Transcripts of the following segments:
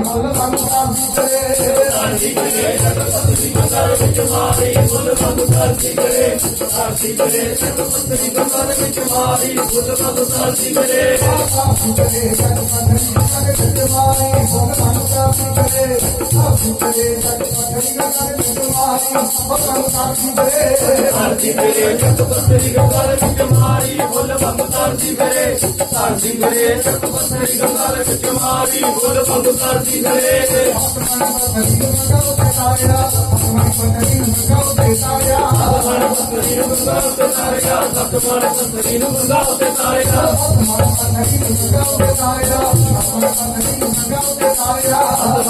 ਮੁੱਲ ਮੰਗਦਾ ਵਿਕਰੇ ਸਾਡੀ ਕਰੇ ਸਤ ਸਤਿ ਬੰਦਰ ਵਿੱਚ ਮਾਰੀ ਮੁੱਲ ਮੰਗਦਾ ਵਿਕਰੇ ਸਾਡੀ ਕਰੇ ਸਤ ਸਤਿ ਬੰਦਰ ਵਿੱਚ ਮਾਰੀ ਮੁੱਲ ਮੰਗਦਾ ਵਿਕਰੇ ਸਾਡੀ ਕਰੇ ਸਤ ਸਤਿ ਬੰਦਰ ਵਿੱਚ ਮਾਰੀ ਮੁੱਲ ਮੰਗਦਾ ਵਿਕਰੇ ਸਾਡੀ ਕਰੇ ਸਤ ਸਤਿ ਬੰਦਰ ਵਿੱਚ ਮਾਰੀ ਮੁੱਲ ਮੰਗਦਾ ਵਿਕਰੇ ਸਾਡੀ ਕਰੇ ਸਤ ਸਤਿ ਬੰਦਰ ਵਿੱਚ ਮਾਰੀ ਮੁੱਲ ਮੰਗਦਾ ਵਿਕਰੇ ਧਰਤੀ ਕਰੇ ਚੱਕ ਪੱਤਰੀ ਗੰਗਾ ਦੇ ਵਿੱਚ ਮਾਰੀ ਫੁੱਲ ਬੰਦ ਧਰਤੀ ਕਰੇ ਧਰਤੀ ਕਰੇ ਚੱਕ ਪੱਤਰੀ ਗੰਗਾ ਦੇ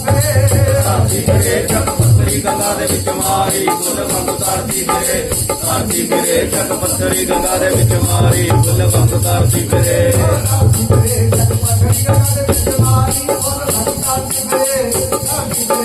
ਕਰੇ ਧਰਤੀ ਕਰੇ ਚੱਕ ਪੱਤਰੀ ਗੰਗਾ ਦੇ ਵਿੱਚ ਮਾਰੀ ਫੁੱਲ ਬੰਦ ਧਰਤੀ ਕਰੇ ਧਰਤੀ ਕਰੇ ਚੱਕ ਪੱਤਰੀ ਗੰਗਾ ਦੇ ਵਿੱਚ ਮਾਰੀ ਫੁੱਲ ਬੰਦ ਧਰਤੀ ਕਰੇ ਧਰਤੀ ਗੰਗਾ ਦੇ ਵਿੱਚ ਮਾਰੀ ਫੁੱਲ ਬੰਦ ਧਰਤੀ ਕਰੇ ਕਰੇ ਚੱਕ ਗੰਗਾ ਦੇ ਵਿੱਚ ਮਾਰੀ ਫੁੱਲ ਬੰਦ